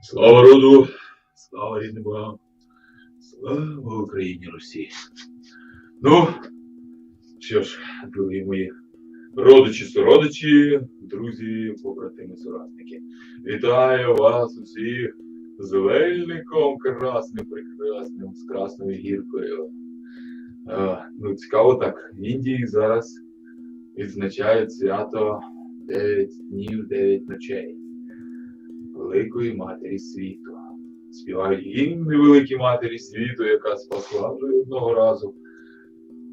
Слава роду, слава рідним богам, слава Україні Русі. Ну, що ж, дорогі мої родичі, сородичі, друзі, побратими, соратники. Вітаю вас усіх з вельником красним, прекрасним, з красною гіркою. Ну, цікаво так, в Індії зараз відзначають свято 9 днів, 9 ночей. Великої Матері світу. Співають гімни Великій Матері світу, яка спасла вже одного разу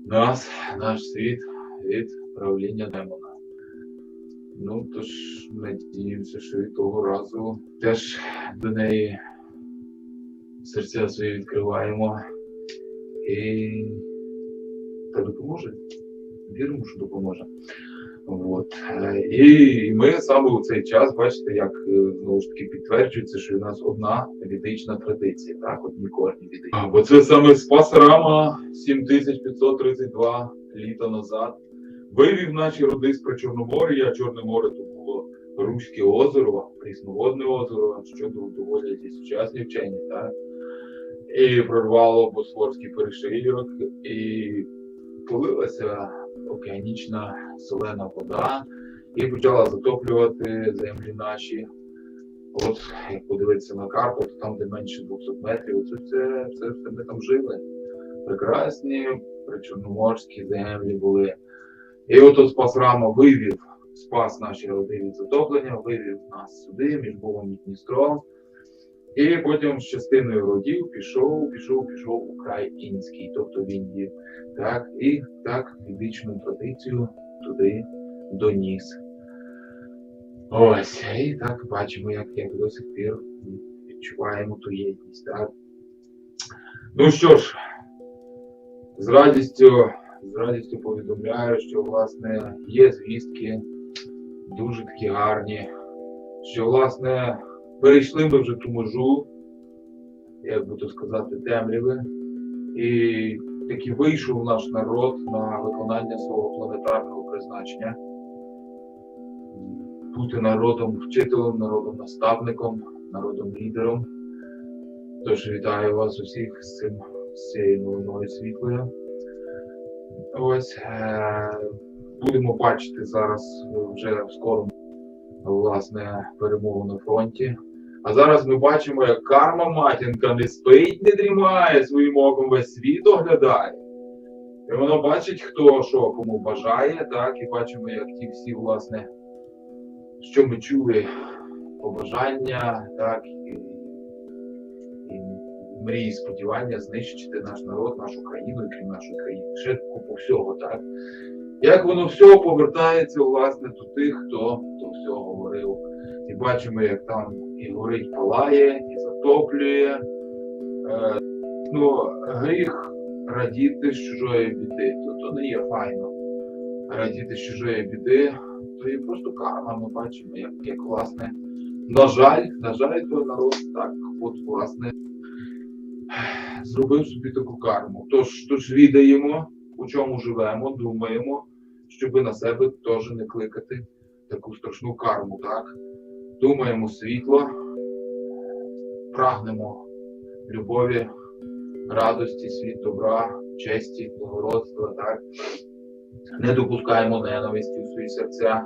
нас, наш світ від правління демона. Ну, тож надіємося, що від того разу теж до неї серця свої відкриваємо і та допоможе. Віримо, що допоможе. От. Е, І ми саме у цей час, бачите, як е, знову ж таки підтверджується, що у нас одна ведична традиція, так, одні корні ведичні. Бо це саме Спас Рама 7532 літа назад вивів наші роди з Причорномор'я. Чорне море то було Руське озеро, прісноводне озеро, що доводять і сучасні вчені, так? І прорвало Босфорський перешийок, і полилася океанічна солена вода і почала затоплювати землі наші. От, як подивитися на карту, то там, де менше 200 метрів, це все, все, все ми там жили. Прекрасні причорноморські землі були. І от спас Рама вивів, спас наші роди від затоплення, вивів нас сюди, між Богом і Дністром. І потім з частиною родів пішов, пішов, пішов у край інський, тобто в Індію. Так, і так ведичну традицію туди доніс. Ось, і так бачимо, як, як до сих пір відчуваємо ту єдність. Так? Ну що ж, з радістю, з радістю повідомляю, що власне є звістки дуже такі гарні, що власне перейшли ми вже ту межу, як би то сказати, темряви. І таки вийшов наш народ на виконання свого планетарного призначення. Бути народом вчителем, народом наставником, народом лідером. Тож вітаю вас усіх з цим з цією новиною світлою. Ось е, будемо бачити зараз вже в скорому власне перемогу на фронті. А зараз ми бачимо, як карма матінка не спить, не дрімає своїм оком весь світ оглядає. І воно бачить, хто що кому бажає, так, і бачимо, як ті всі, власне, що ми чули, побажання, так, і, і мрії, сподівання знищити наш народ, нашу країну крім нашої країни. Ще купу всього, так. Як воно все повертається, власне, до тих, хто то все говорив. І бачимо, як там і горить палає, і затоплює. Е, ну, гріх радіти з чужої біди, то, то не є файно. Радіти з чужої біди, то є просто карма. Ми бачимо, як, як власне, на жаль, на жаль, той народ так, от, власне, зробив собі таку карму. Тож, тож відаємо, у чому живемо, думаємо, щоби на себе теж не кликати таку страшну карму, так? Думаємо світло, прагнемо любові, радості, світ добра, честі, благородства, так? Не допускаємо ненависті у свої серця.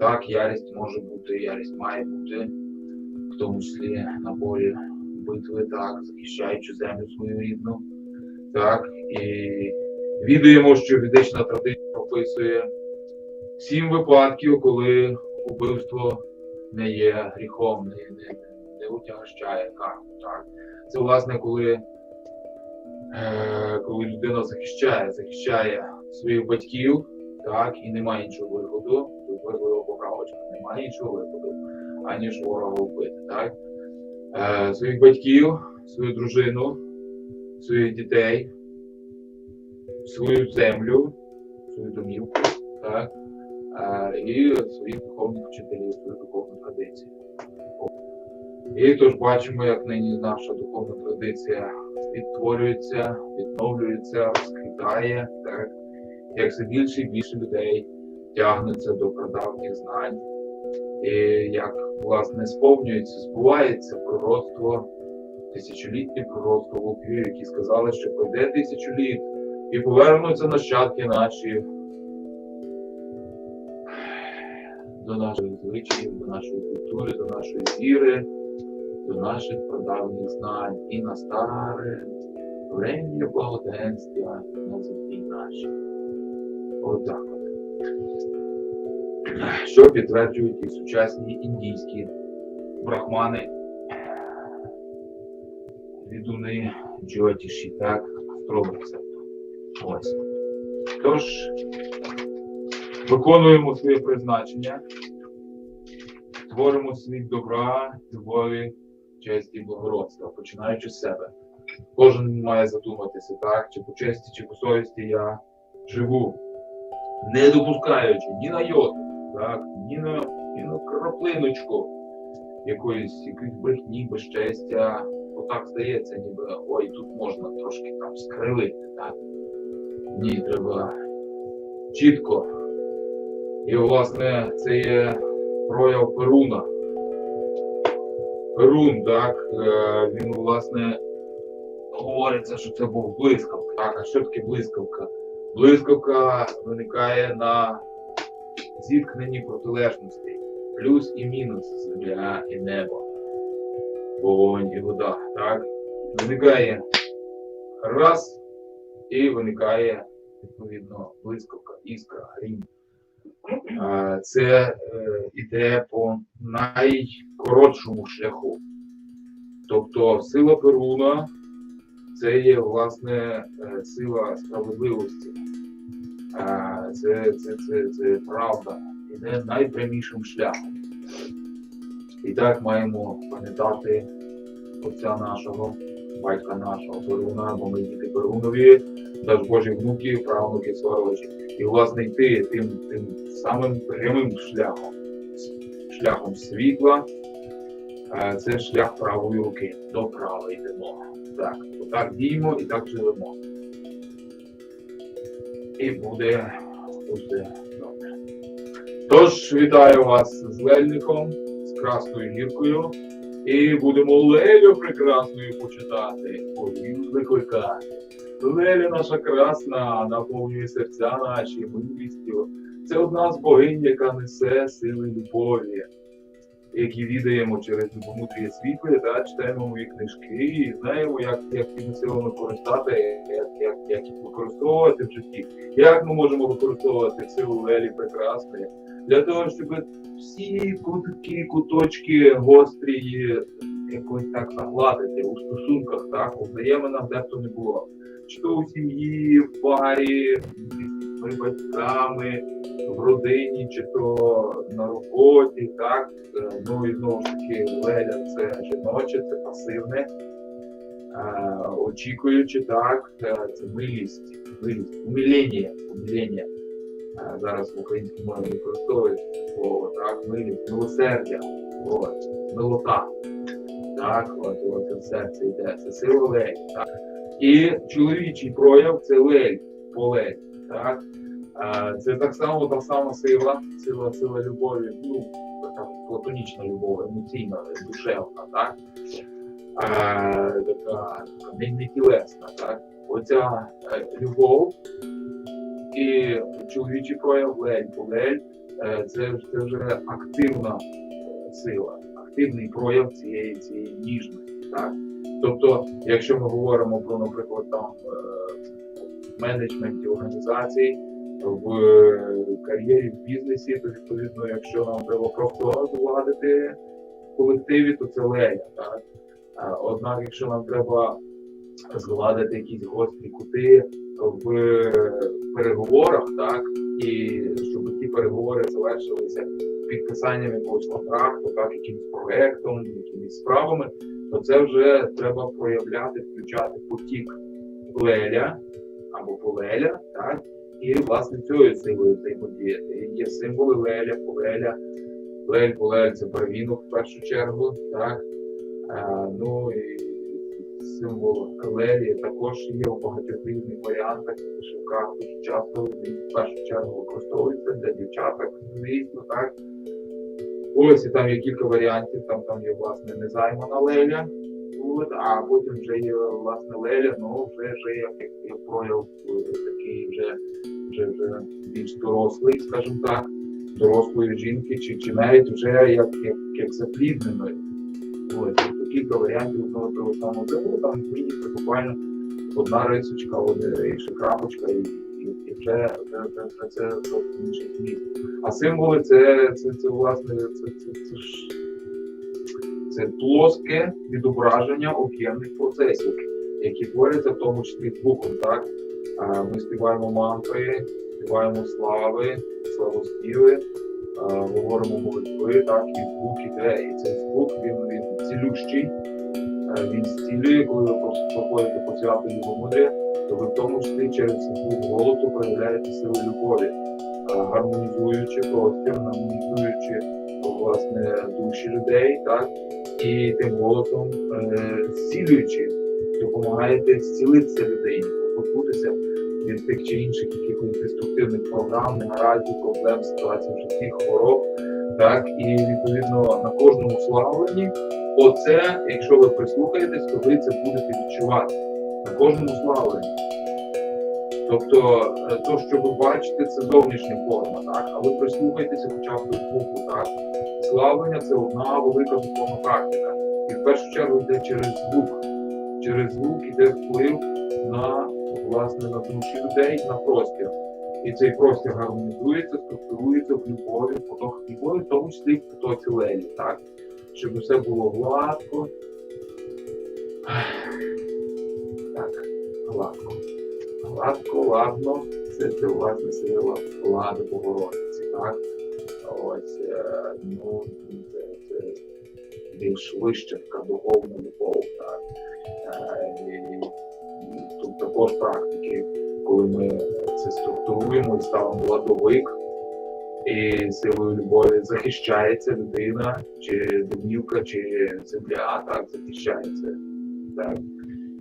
Так, ярість може бути, ярість має бути, в тому числі на полі битви, так, захищаючи землю свою рідну. Так, і відаємо, що ведична традиція прописує сім випадків, коли убивство не є гріхом, не, не, не утягощає карму. Так? Це власне, коли, е, коли людина захищає, захищає своїх батьків, так, і немає іншого виходу, тут важлива поправочка, немає іншого виходу, аніж ворога вбити. Так? Е, своїх батьків, свою дружину, своїх дітей, свою землю, свою домівку, так? Е, і своїх духовних вчителів, свою духовну традицію. І тож бачимо, як нині наша духовна традиція відтворюється, відновлюється, розквітає, так? як все більше і більше людей тягнеться до прадавніх знань, І як власне сповнюється, збувається пророцтво, тисячолітнє пророцтво вовків, які сказали, що пройде тисячу літ і повернуться нащадки наші до наших звичаїв, до нашої культури, до нашої віри, до наших прадавніх знань і на старе врем'я благоденствия на землі нашій. Отак от. Що підтверджують і сучасні індійські брахмани, відуни Джотіші, так, астрологи. Ось. Тож, виконуємо своє призначення, творимо світ добра, любові, честі і благородства, починаючи з себе. Кожен має задуматися, так, чи по честі, чи по совісті я живу, не допускаючи ні на йоту, так, ні на, ні на краплиночку якоїсь якоїсь брехні, безчестя. Отак здається, ніби ой, тут можна трошки там скривити, так? Ні, треба чітко. І, власне, це є прояв Перуна. Перун, так, е, він, власне, говориться, що це був блискавка. Так, а що таке блискавка? Блискавка виникає на зіткненні протилежностей. Плюс і мінус земля і небо. Вогонь і вода. Так? Виникає раз і виникає відповідно блискавка, іскра, грім. Це е, іде по найкоротшому шляху. Тобто сила Перуна це є власне е, сила справедливості. Це, це, це, це правда. Іде найпрямішим шляхом. І так маємо пам'ятати отця нашого, батька нашого Перуна, бо ми діти Перунові, наш Божі внуки, правнуки сварочі. І власне йти тим, тим самим прямим шляхом, шляхом світла, е, це шлях правої руки. До права йдемо. Так, отак діємо і так живемо. І буде, буде добре. Тож, вітаю вас з Лельником, з Красною гіркою. І будемо Лелю прекрасною почитати, повів викликати. Леля наша красна, наповнює серця наші милістю. Це одна з богинь, яка несе сили любові, які відаємо через допомудрі світле, та читаємо мої книжки і знаємо, як, як цими силами користати, як, як, як їх використовувати в житті. Як ми можемо використовувати силу Лелі прекрасної для того, щоб всі кутки, куточки гострі якось так загладити у стосунках, так, у взаєминах, де б то не було. Чи то у сім'ї, в парі, з батьками, в родині, чи то на роботі, так. Ну і знову ж таки, Леля це жіноче, це пасивне, е, очікуючи, так, е, це милість, милість, умилення, умилення. Е, Зараз в українській мові використовується слово, так, милосердя, от, милота. Так, от, от це серце йде, це сила лель. Так. І чоловічий прояв це лель, полель. Так? А, це так само та сама сила, сила, сила любові, ну, така платонічна любов, емоційна, душевна, так? А, така, така не, не тілесна, так? Оця е, любов і чоловічий прояв лель, полель, е, це, це вже активна сила, активний прояв цієї, цієї ніжності. Так? Тобто, якщо ми говоримо про, наприклад, там е, менеджменті організацій, в е, кар'єрі в бізнесі, то відповідно, якщо нам треба просто згладити в колективі, то це лея. Так? Однак, якщо нам треба згладити якісь гострі кути в переговорах, так, і щоб ті переговори завершилися підписанням якогось контракту, так, якимось проектом, якимись справами, то це вже треба проявляти, включати потік леля або полеля, так, і власне цією силою взаємодіяти. Є символи леля, полеля. Лель, полель це первінок в першу чергу, так. А, ну і символ лелі також є у багатьох різних варіантах, вишивках дуже часто в першу чергу використовується для дівчаток, звісно, так. Ось і там є кілька варіантів. Там там є власне незаймана леля. От, а потім вже є власне леля, ну вже, вже як, як, як прояв е, такий вже, вже, вже більш дорослий, скажімо так, дорослої жінки, чи, чи навіть вже як, як, як заплідненої. Тобто кілька варіантів одного того самого диву, там змінюється буквально одна рисочка, одна інша крапочка, і, і, і вже, вже, вже, вже це зовсім інший зміст. А символи це, це, це власне, це, це, це ж це плоске відображення об'ємних процесів, які творяться в тому числі звуком. Так? Ми співаємо мантри, співаємо слави, славоспіви, говоримо молитви, так, і звук іде. І цей звук він, він цілющий, Е, він зцілює, коли ви просто проходите по святу Любомудря, то ви в тому числі через звук голосу проявляєте сили любові, е, гармонізуючи простір, гармонізуючи власне душі людей, так, і тим голосом е, зцілюючи, допомагаєте зцілитися людині, позбутися від тих чи інших якихось деструктивних програм, негараздів, проблем, ситуацій в житті, хвороб. Так, і відповідно на кожному славленні, оце, якщо ви прислухаєтесь, то ви це будете відчувати на кожному славленні. Тобто, е, то, що ви бачите, це зовнішня форма, так, а ви прислухайтеся хоча б до звуку, так. Славлення це одна велика духовна практика. І в першу чергу йде через звук. Через звук йде вплив на власне на душі людей, на простір. І цей простір гармонізується, структурується в любові, в потоках любові, в тому числі в потоці лелі, так? Щоб все було гладко. Так, гладко. Гладко, ладно, це, це власне сила влади Богородиці, так? Ось, е, ну, це, це більш вища така духовна любов, так? Е, також практики, коли ми це структуруємо і ставимо ладовик, і силою любові захищається людина, чи домівка, чи земля, так, захищається. Так.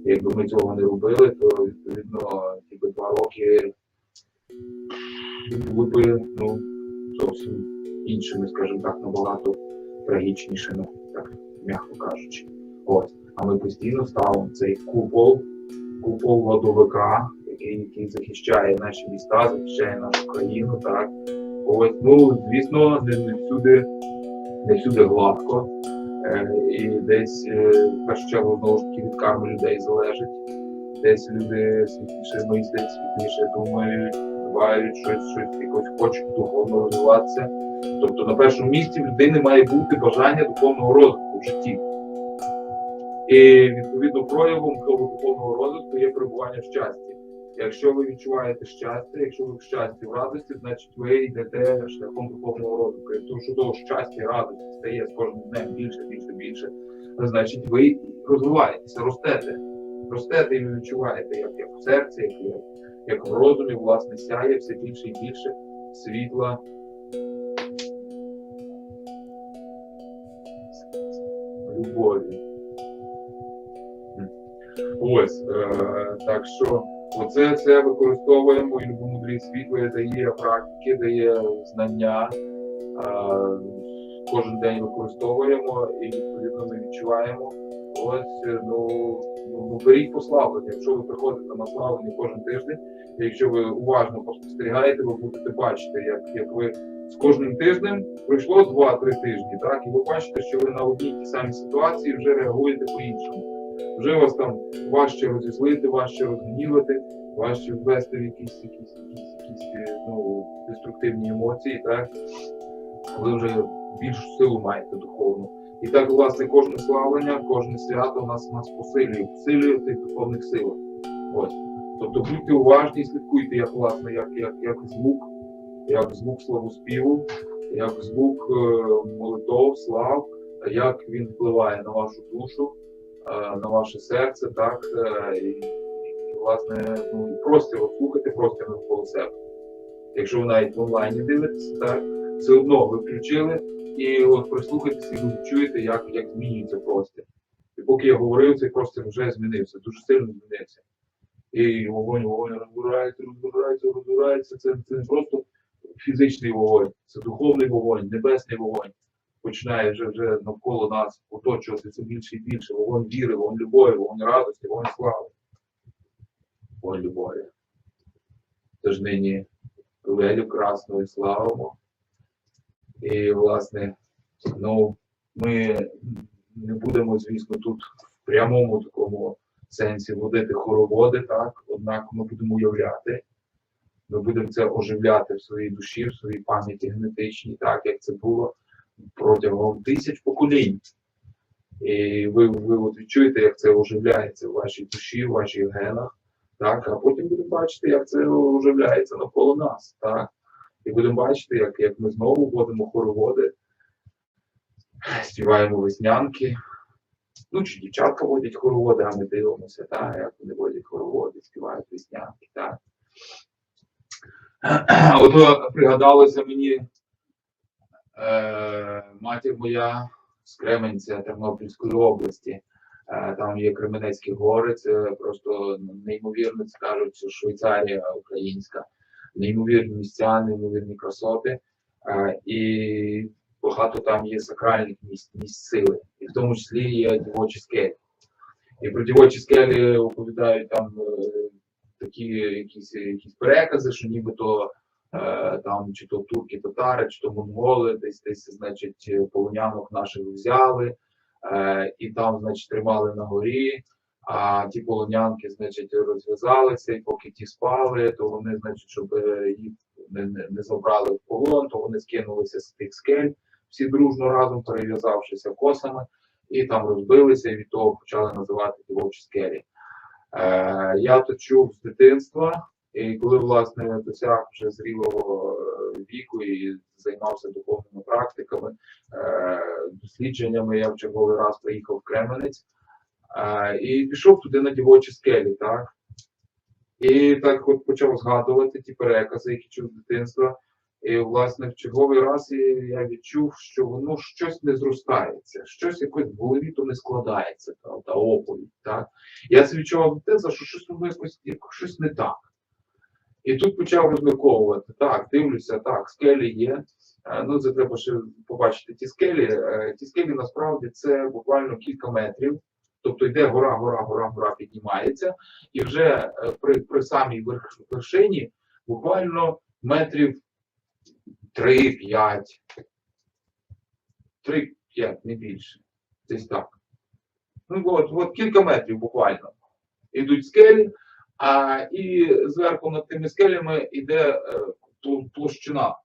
Якби ми цього не робили, то відповідно ті два роки були б ну, зовсім іншими, скажімо так, набагато трагічнішими, так м'яко кажучи. Ось. А ми постійно ставимо цей купол, купол ладовика, який, який захищає наші міста, захищає нашу країну. Так. Ось, ну, звісно, не, не всюди, не всюди гладко. Е, і десь е, в першу знову ж таки від карми людей залежить. Десь люди світліше мислять, світліше думають, бувають щось, щось якось хочуть духовно розвиватися. Тобто на першому місці в людини має бути бажання духовного розвитку в житті. І відповідно проявом того духовного розвитку є перебування в щасті. Якщо ви відчуваєте щастя, якщо ви в щасті, в радості, значить ви йдете шляхом духовного розвитку. Якщо що того щастя і радості стає з кожним днем більше, більше, більше, значить ви розвиваєтеся, ростете. Ростете і ви відчуваєте, як, як в серці, як, як в розумі, власне, сяє все більше і більше світла. Любові. Ось, е, так що Оце це використовуємо і любомудрі світло дає практики, дає знання. А, кожен день використовуємо і відповідно ми відчуваємо. Ось ну, ну беріть пославлення. Якщо ви приходите на славлення кожен тиждень, якщо ви уважно спостерігаєте, ви будете бачити, як, як ви з кожним тижнем пройшло 2-3 тижні, так і ви бачите, що ви на одній тій самій ситуації вже реагуєте по-іншому вже вас там важче розізлити, важче розгнівати, важче ввести в якісь якісь, якісь, якісь ну, деструктивні емоції, так? Ви вже більшу силу маєте духовну. І так, власне, кожне славлення, кожне свято нас нас посилює, посилює в тих духовних силах. Ось. Тобто будьте уважні, слідкуйте, як власне, як, як, як звук, як звук славоспіву, як звук е, молитов, слав, як він впливає на вашу душу. Е, на ваше серце, так е, і, і власне ну, простір, от слухайте простір навколо себе. Якщо ви навіть в онлайні дивитеся, так все одно ви включили і от прислухайтеся, і ви чуєте, як, як змінюється простір. І поки я говорив, цей простір вже змінився, дуже сильно змінився. І вогонь, вогонь розгорається, розгорається, розгорається. Це, це не просто фізичний вогонь, це духовний вогонь, небесний вогонь. Починає вже, вже навколо нас оточувати все більше і більше. Вогонь віри, вогонь любові, вогонь радості, вогонь слави. Вогонь любові. Тож нині велю красну славимо. І, власне, ну, ми не будемо, звісно, тут в прямому такому сенсі водити хороводи, так, однак ми будемо уявляти, ми будемо це оживляти в своїй душі, в своїй пам'яті генетичній, так як це було протягом тисяч поколінь. І ви, ви от відчуєте, як це оживляється в вашій душі, в ваших генах, так, а потім будемо бачити, як це оживляється навколо нас. Так. І будемо бачити, як, як ми знову вводимо хороводи, співаємо веснянки. Ну, чи дівчатка водять хороводи, а ми дивимося, так, як вони водять хороводи, співають веснянки. Так. Ото пригадалося мені е, матір моя з Кременця Тернопільської області. Е, там є Кременецькі гори, це просто неймовірно, це кажуть, що Швейцарія українська, неймовірні місця, неймовірні красоти. Е, і багато там є сакральних місць, місць сили, і в тому числі є дівочі скелі. І про дівочі скелі оповідають там е, такі якісь, якісь перекази, що нібито е, там чи то турки, татари, чи то монголи, десь десь, значить, полонянок наших взяли, е, і там, значить, тримали на горі. А ті полонянки, значить, розв'язалися, і поки ті спали, то вони, значить, щоб е, їх не, не, не забрали в полон, то вони скинулися з тих скель, всі дружно разом перев'язавшися косами, і там розбилися, і від того почали називати дівочі скелі. Е, я то чув з дитинства, і коли власне досяг вже зрілого е, віку і займався духовними практиками, е, дослідженнями, я в черговий раз приїхав в Кременець е, і пішов туди на дівочі скелі, так. І так от почав згадувати ті перекази, які чув з дитинства. І, власне, в черговий раз я відчув, що воно щось не зростається, щось якось в голові то не складається, та оповідь. Так? Я це відчував дитинства, що щось воно якось, якось щось не так. І тут почав розмірковувати. Так, дивлюся, так, скелі є. Е, Ну, це треба ще побачити ті скелі. Е, Ті скелі насправді це буквально кілька метрів. Тобто йде гора, гора, гора, гора піднімається, і вже е, при, при самій вершині буквально метрів 3-5. 3-5, не більше. Десь так. Ну от, от кілька метрів буквально. Ідуть скелі, а і зверху над тими скелями йде е, площина. е,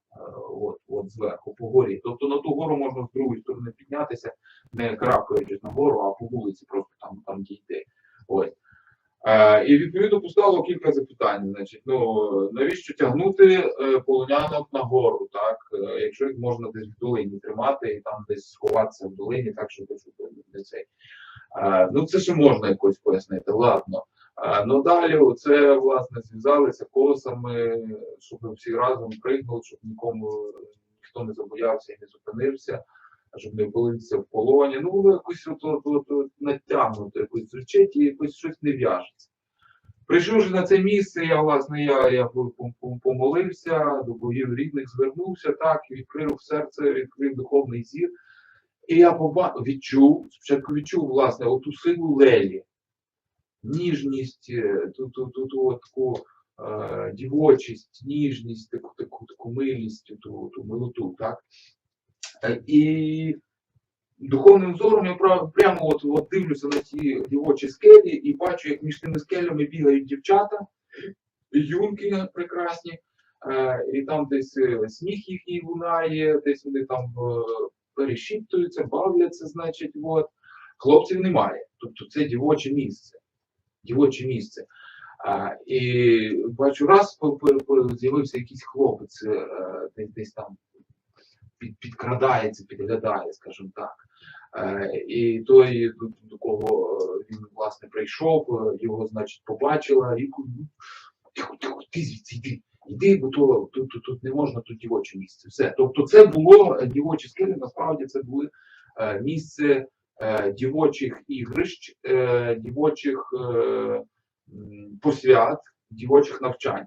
От, от зверху, по горі. Тобто на ту гору можна з другої сторони піднятися, не крапаючись на гору, а по вулиці просто там, там дійти. Ось. Е, і відповідно постало кілька запитань. Значить, ну навіщо тягнути е, полонянок на гору, так? Якщо їх можна десь в долині тримати і там десь сховатися в долині, так щоб не цей. Е, ну це ще можна якось пояснити, ладно. Ну далі це власне зв'язалися колесами, щоб всі разом пригнули, щоб нікому ніхто не забоявся і не зупинився щоб не опинитися в полоні. Ну, воно якось от, от, от, натягнуто, якось звучить і якось щось не в'яжеться. Прийшовши на це місце, я, власне, я, я пом- пом- помолився, до богів рідних звернувся, так, відкрив серце, відкрив духовний зір. І я відчув, спочатку відчув, власне, оту силу лелі, ніжність, е, ту, ту, ту, ту таку е, дівочість, ніжність, таку, таку, таку милість, ту, ту милоту, так? Е, І духовним зором я прямо от, от дивлюся на ті дівочі скелі і бачу, як між тими скелями бігають дівчата, юнки прекрасні, е, і там десь сміх їхній лунає, десь вони там перешіптуються, бавляться, значить, от. Хлопців немає. Тобто це дівоче місце. Дівоче місце. А, і бачу, раз з'явився якийсь хлопець, е, десь, там під, підкрадається, підглядає, скажімо так. Е, і той, до, кого е, він власне прийшов, його, значить, побачила, і тихо, тихо, ти звідси йди. Йди, бо то тут, тут, тут не можна, тут дівоче місце. Все. Тобто, це було е, дівочі скелі, насправді це були місце дівочих ігрищ, е, дівочих е, посвят, дівочих навчань.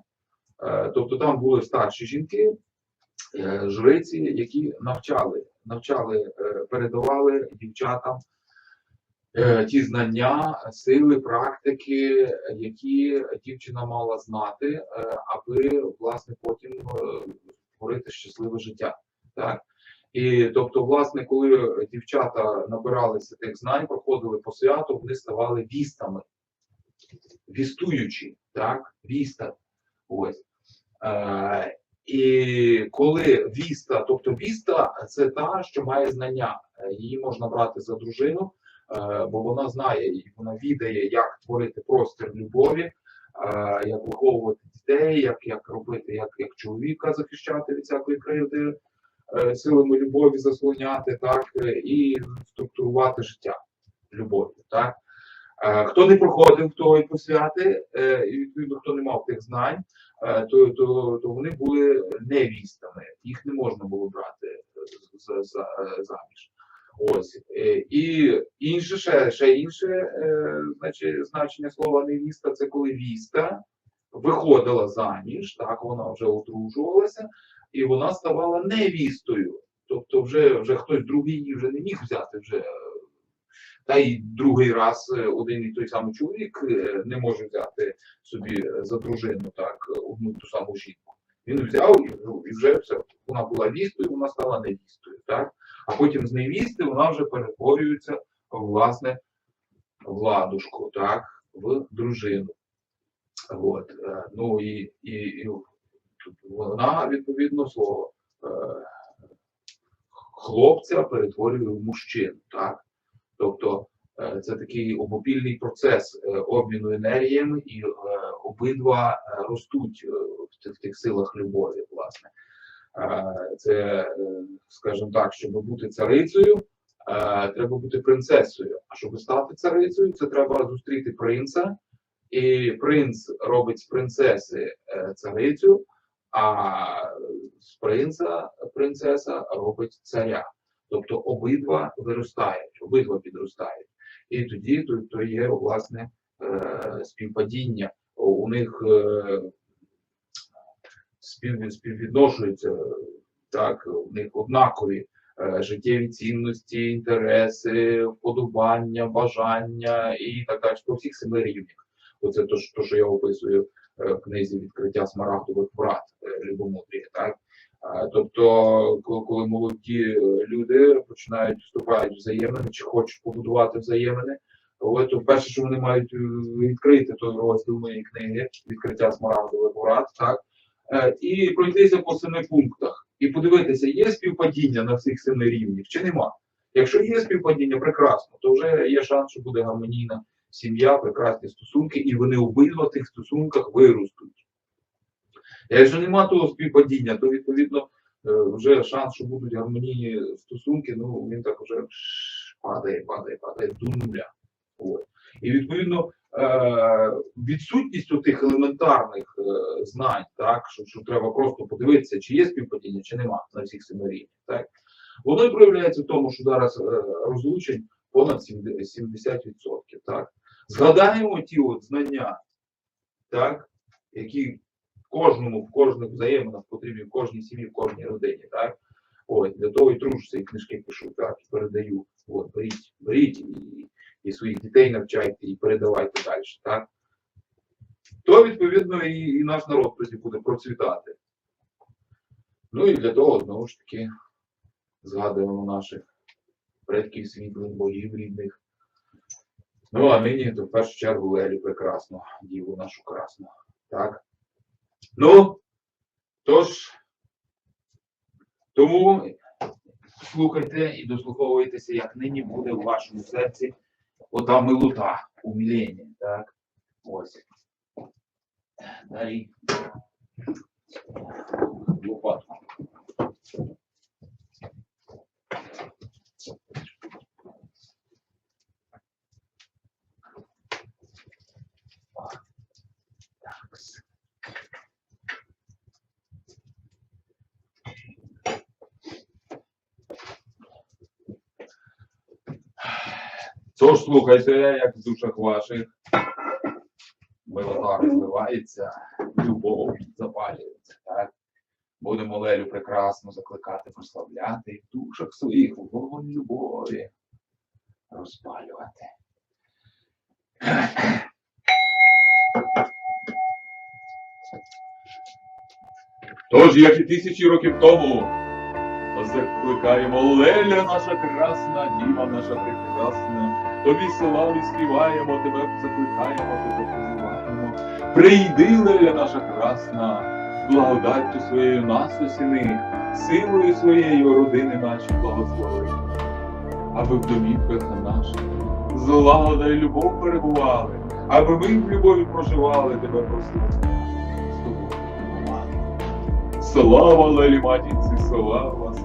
Е, тобто там були старші жінки, е, жриці, які навчали навчали, е, передавали дівчатам е, ті знання, сили, практики, які дівчина мала знати, е, аби власне потім е, створити щасливе життя. І тобто, власне, коли дівчата набиралися тих знань, проходили по святу, вони ставали вістами, вістуючі, так, віста. Ось. Е, і коли віста, тобто віста це та, що має знання, її можна брати за дружину, е, бо вона знає і вона відає, як творити простір любові, е, як виховувати дітей, як, як робити, як, як чоловіка захищати від всякої кривди, силами любові заслоняти, так, е, і структурувати життя любов'ю. Так. Е, Хто не проходив тої посвяти, е, і відповідно, хто не мав тих знань, е, то, то, то вони були невістами, їх не можна було брати е, за, за, е, заміж. Ось Е, і інше ще, ще інше, е, значить, значення слова невіста це коли віста виходила заміж, так вона вже одружувалася, і вона ставала невістою. Тобто, вже, вже хтось другий її вже не міг взяти вже. Та й другий раз е, один і той самий чоловік е, не може взяти собі за дружину так одну ту саму жінку. Він взяв і, ну, вже все. Вона була вістою, вона стала невістою. Так? А потім з невісти вона вже перетворюється власне в ладушку, так, в дружину. От, е, ну і, і, і вона відповідно свого е, хлопця перетворює в мужчину. Так? Тобто е, це такий обопільний процес е, обміну енергіями, і обидва ростуть в тих, силах любові, власне. Це, скажімо так, щоб бути царицею, треба бути принцесою. А щоб стати царицею, це треба зустріти принца, і принц робить з принцеси царицю, а принца принцеса робить царя. Тобто обидва виростають, обидва підростають. І тоді то, то є власне е, співпадіння. У- У них е, спів, співвідношуються, так, у них однакові е, життєві цінності, інтереси, вподобання, бажання і так далі по всіх семи рівнях. Оце то, то, що я описую е, в книзі відкриття смарагдових врат е, Любомудрія. Так? Тобто, коли, молоді е, люди починають вступають в взаємини чи хочуть побудувати взаємини, то перше, що вони мають відкрити той розділ моєї книги відкриття смарагдових врат, так, і пройтися по семи пунктах, і подивитися, є співпадіння на всіх семи рівнях чи нема. Якщо є співпадіння, прекрасно, то вже є шанс, що буде гармонійна сім'я, прекрасні стосунки, і вони обидва тих стосунках виростуть. Якщо нема того співпадіння, то відповідно е, вже шанс, що будуть гармонійні стосунки, ну він так вже падає, падає, падає до нуля. От. І відповідно е, відсутність тих елементарних е, знань, так, що, що треба просто подивитися, чи є співпадіння, чи нема на всіх семи. Так. Воно і проявляється в тому, що зараз розлучень понад 70%. Так. Згадаємо ті от знання, так, які кожному в кожних взаєминах потрібні в кожній сім'ї, в кожній родині. Так? От, для того і тружуся, і книжки пишу, так, і передаю. От, беріть, беріть і, і своїх дітей навчайте, і передавайте далі. Так? То, відповідно, і, і наш народ тоді буде процвітати. Ну і для того, знову ж таки, згадуємо наших предків світлих, богів рідних. Ну, а нині, в першу чергу Лелі прекрасно, діву нашу красну. Так? Ну, тож, тому слухайте і дослуховуйтеся, як нині буде в вашому серці ота милота, умілення, так? Ось. Далі. Лопатку. Тож слухайте, як в душах ваших милота розвивається, любов запалюється. Так? Будемо Лелю прекрасно закликати, прославляти і в душах своїх вогонь любові розпалювати. Тож, як і тисячі років тому, закликаємо Леля, наша красна, діва наша прекрасна, тобі славі співаємо, тебе закликаємо, тебе позиваємо. Прийди, Леля наша красна, благодаттю своєю нас осіни, силою своєю родини наші благослови, аби в домівках наших злагода і любов перебували, аби ми в любові проживали, тебе тобою. Слава Лелі матінці, слава, слава.